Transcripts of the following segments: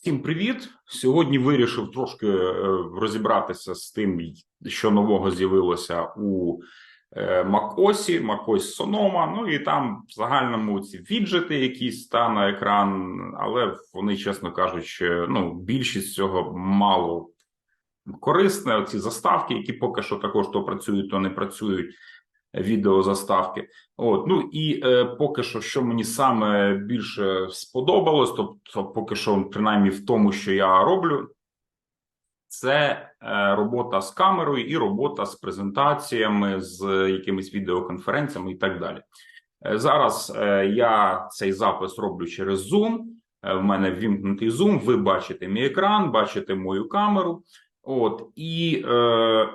Всім привіт! Сьогодні вирішив трошки е, розібратися з тим, що нового з'явилося у macOS, macOS Sonoma. Ну і там в загальному ці віджити якісь та на екран, але вони, чесно кажучи, ну більшість цього мало корисне. Ці заставки, які поки що також то працюють, то не працюють. Відеозаставки, от ну і е, поки що, що мені саме більше сподобалось, тобто, поки що, принаймні, в тому, що я роблю, це е, робота з камерою і робота з презентаціями, з якимись відеоконференціями і так далі. Е, зараз е, я цей запис роблю через Zoom. Е, в мене ввімкнутий Zoom. Ви бачите мій екран, бачите мою камеру. От і е,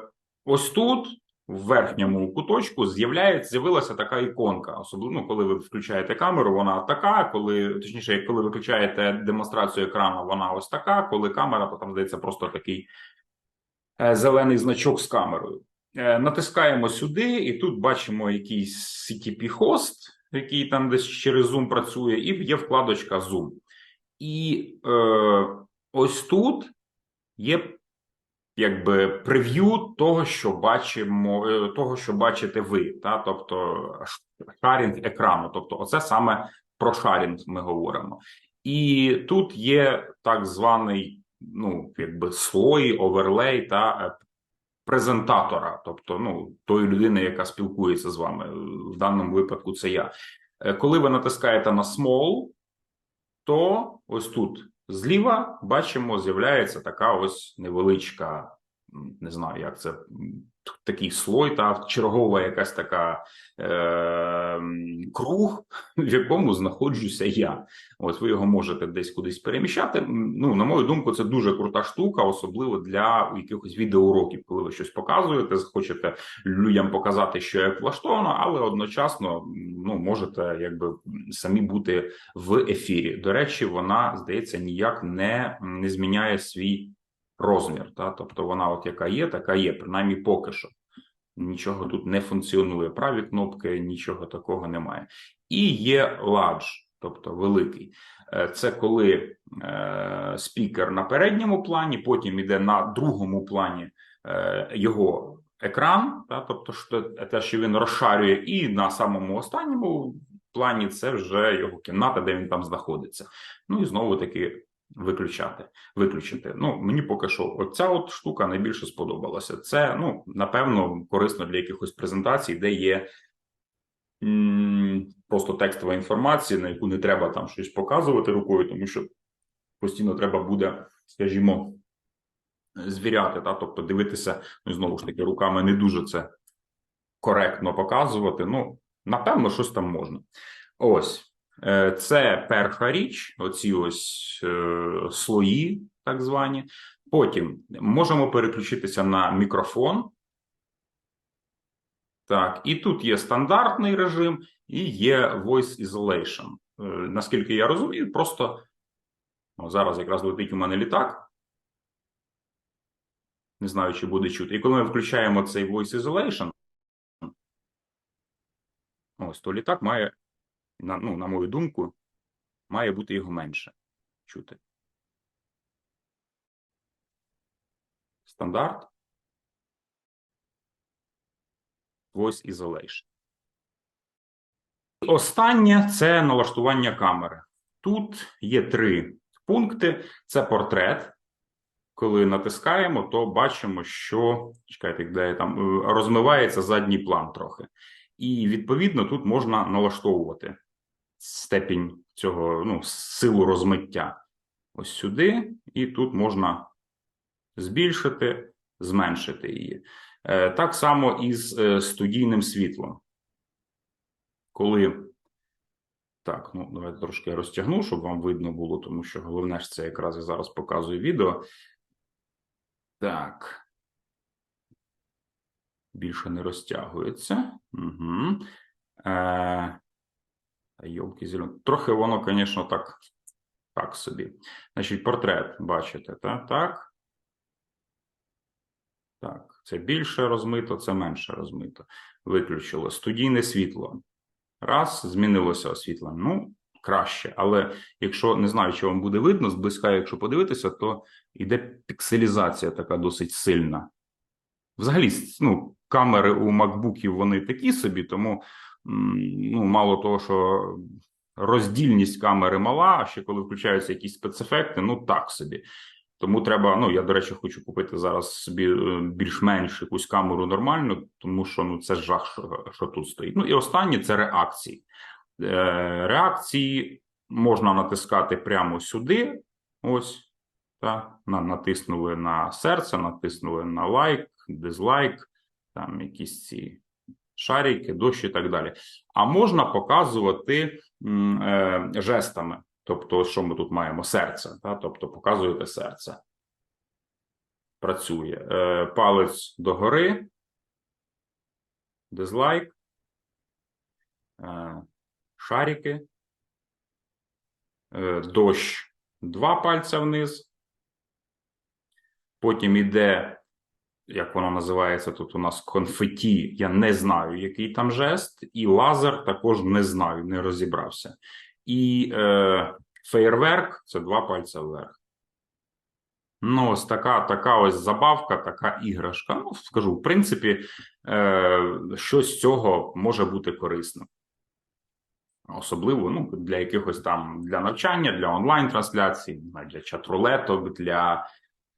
ось тут в верхньому куточку з'являється з'явилася така іконка. Особливо ну, коли ви включаєте камеру, вона така. Коли точніше, коли ви включаєте демонстрацію екрану, вона ось така. Коли камера, то там здається просто такий е, зелений значок з камерою. Е, натискаємо сюди, і тут бачимо якийсь CTP-хост, який там десь через Zoom працює, і є вкладочка Zoom. І е, ось тут є якби прев'ю того, що бачимо, е, того, що бачите ви, та тобто шарінг екрану. Тобто, оце саме про шарінг ми говоримо. І тут є так званий, ну якби слой, оверлей та е, презентатора, тобто, ну тої людини, яка спілкується з вами. В даному випадку це я. Е, коли ви натискаєте на small, то ось тут Зліва бачимо, з'являється така ось невеличка, не знаю, як це такий слой, та чергова якась така е, круг, в якому знаходжуся я. Ось ви його можете десь кудись переміщати. Ну, на мою думку, це дуже крута штука, особливо для якихось відеоуроків, коли ви щось показуєте, хочете людям показати, що як влаштовано, але одночасно ну, можете якби самі бути в ефірі. До речі, вона здається ніяк не, не зміняє свій розмір. Та? Тобто вона, от яка є, така є, принаймні поки що. Нічого тут не функціонує. Праві кнопки, нічого такого немає. І є large, тобто великий. Е, це коли е, спікер на передньому плані, потім іде на другому плані е, його екран, та, тобто що, те, що він розшарює, і на самому останньому плані це вже його кімната, де він там знаходиться. Ну і знову таки виключати, виключити. Ну мені поки що оця от штука найбільше сподобалася. Це ну напевно корисно для якихось презентацій, де є просто текстова інформація, на яку не треба там щось показувати рукою, тому що постійно треба буде, скажімо, звіряти, та тобто дивитися, ну знову ж таки, руками не дуже це коректно показувати. Ну, напевно, щось там можна. Ось. Е, це перша річ, оці ось е, слої, так звані. Потім можемо переключитися на мікрофон. Так, і тут є стандартний режим, і є Voice Isolation. Е, наскільки я розумію, просто зараз якраз летить у мене літак. Не знаю, чи буде чути. І коли ми включаємо цей Voice Isolation, ось то літак має на, ну, на мою думку, має бути його менше чути. Стандарт. Voice Isolation. Останнє це налаштування камери. Тут є три пункти: це портрет. Коли натискаємо, то бачимо, що чекайте, де там е, розмивається задній план трохи. І відповідно тут можна налаштовувати степінь цього, ну, силу розмиття. Ось сюди, і тут можна збільшити, зменшити її. Е, так само і з е, студійним світлом. Коли. Так, ну давайте трошки я розтягну, щоб вам видно було, тому що головне ж це якраз я зараз показую відео. Так. Більше не розтягується. Угу. Йолки зелені. Трохи воно, звісно, так так собі. Значить, портрет, бачите, так? Так. Так, це більше розмито, це менше розмито. Виключило студійне світло. Раз, змінилося освітлення. Ну, краще. Але якщо не знаю, чи вам буде видно зблизька, якщо подивитися, то йде пікселізація така досить сильна. Взагалі, ну, камери у макбуків вони такі собі, тому ну, мало того, що роздільність камери мала, а ще коли включаються якісь спецефекти, ну так собі. Тому треба. Ну я до речі, хочу купити зараз собі е, більш-менш якусь камеру нормальну, тому що ну це жах, що, що тут стоїть. Ну і останнє це реакції. Е, реакції можна натискати прямо сюди. Ось так, на, натиснули на серце, натиснули на лайк, дизлайк, там якісь ці шарики, дощ і так далі. А можна показувати е, жестами. Тобто, що ми тут маємо? Серце, та? тобто показуєте серце. Працює. Е, палець догори, дизлайк, е, шарики, е, дощ, два пальця вниз. Потім іде, як воно називається тут у нас конфеті. Я не знаю, який там жест, і лазер також не знаю, не розібрався. І е, феєрверк це два пальця вверх. Ну, ось така, така ось забавка, така іграшка. Ну, скажу, в принципі, е, щось з цього може бути корисним. Особливо ну, для якихось там для навчання, для онлайн-трансляцій, для чат-рулеток, для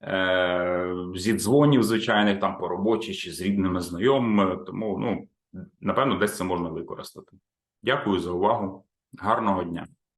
е, зідзвонів звичайних там по роботі чи з рідними знайомими. Тому, ну, напевно, десь це можна використати. Дякую за увагу. Гарного дня.